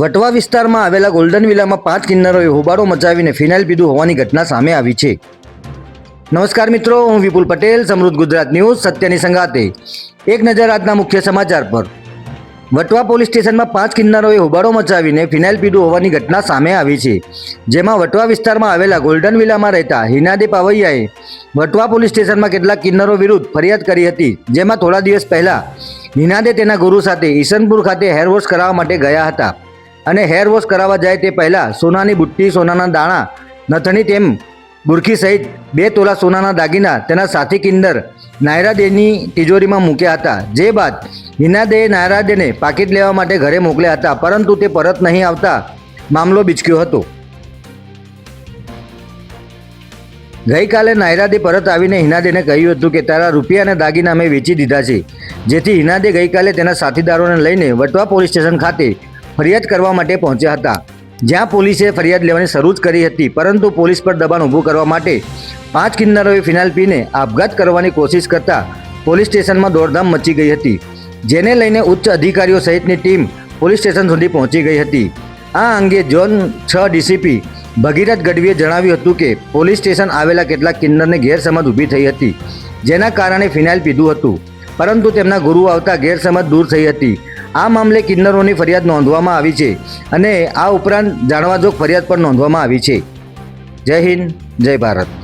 વટવા વિસ્તારમાં આવેલા ગોલ્ડન વિલામાં પાંચ કિન્નરોએ હોબાળો મચાવીને ફિનાઇલ પીધું હોવાની ઘટના સામે આવી છે. નમસ્કાર મિત્રો, હું વિપુલ પટેલ, સમૃદ્ધ ગુજરાત ન્યૂઝ, સત્યની સંગાતે એક નજર આજના મુખ્ય સમાચાર પર. વટવા પોલીસ સ્ટેશનમાં પાંચ કિન્નરોએ હોબાળો મચાવીને ફિનાઇલ પીધું હોવાની ઘટના સામે આવી છે. જેમાં વટવા વિસ્તારમાં આવેલા ગોલ્ડન વિલામાં રહેતા હિનાદે પાવૈયાએ વટવા પોલીસ સ્ટેશનમાં કેટલાક કિન્નરો વિરુદ્ધ ફરિયાદ કરી હતી, જેમાં થોડા દિવસ પહેલા હિનાદે તેના ગુરુ સાથે ઈશનપુર ખાતે હેરવોશ કરાવવા માટે ગયા હતા. અને હેર વોશ કરાવવા જાય તે પહેલાં સોનાની બુટ્ટી, સોનાના દાણા, નથણી તેમ બુરખી સહિત બે તોલા સોનાના દાગીના તેના સાથી કિન્નર નાયરાદેની તિજોરીમાં મૂક્યા હતા. જે બાદ હિનાદેએ નાયરાદેને પાકીટ લેવા માટે ઘરે મોકલ્યા હતા, પરંતુ તે પરત નહીં આવતા મામલો બીચક્યો હતો. ગઈકાલે નાયરાદે પરત આવીને હિનાદેને કહ્યું હતું કે, તારા રૂપિયા અને દાગીના મેં વેચી દીધા છે. જેથી હિનાદે ગઈકાલે તેના સાથીદારોને લઈને વટવા પોલીસ સ્ટેશન ખાતે ફરિયાદ કરવા માટે પહોંચ્યા હતા. જ્યાં પોલીસે ફરિયાદ લેવાની શરૂ જ કરી હતી, પરંતુ પોલીસ પર દબાણ ઊભું કરવા માટે પાંચ કિન્નરોએ ફિનાઇલ પીને આપઘાત કરવાની કોશિશ કરતા પોલીસ સ્ટેશનમાં દોડધામ મચી ગઈ હતી, જેને લઈને ઉચ્ચ અધિકારીઓ સહિતની ટીમ પોલીસ સ્ટેશન સુધી પહોંચી ગઈ હતી. આ અંગે ઝોન છ ડીસીપી ભગીરથ ગઢવીએ જણાવ્યું હતું કે, પોલીસ સ્ટેશન આવેલા કેટલાક કિન્નરને ગેરસમજ ઊભી થઈ હતી, જેના કારણે ફિનાઇલ પીધું હતું. પરંતુ તેમના ગુરુ આવતા ગેરસમજ દૂર થઈ હતી. આ મામલે કિન્નરોની ફરિયાદ નોંધવામાં આવી છે અને આ ઉપરાંત જાણવાજોગ ફરિયાદ પણ નોંધવામાં આવી છે. જય હિન્દ, જય ભારત.